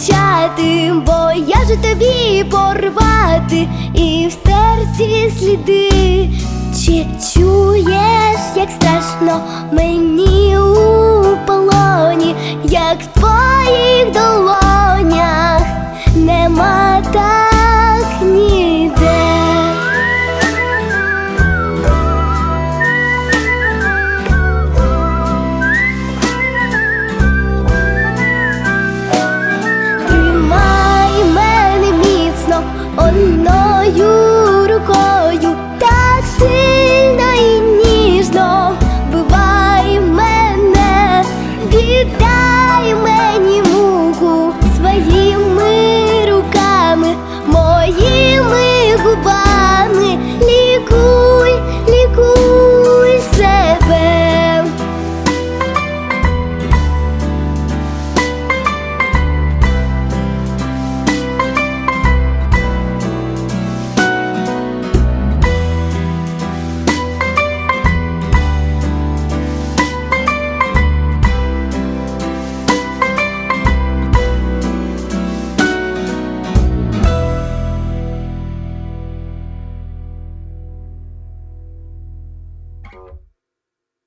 Кричати, бо я же тобі порвати і в серці сліди. Чи чуєш, як страшно мені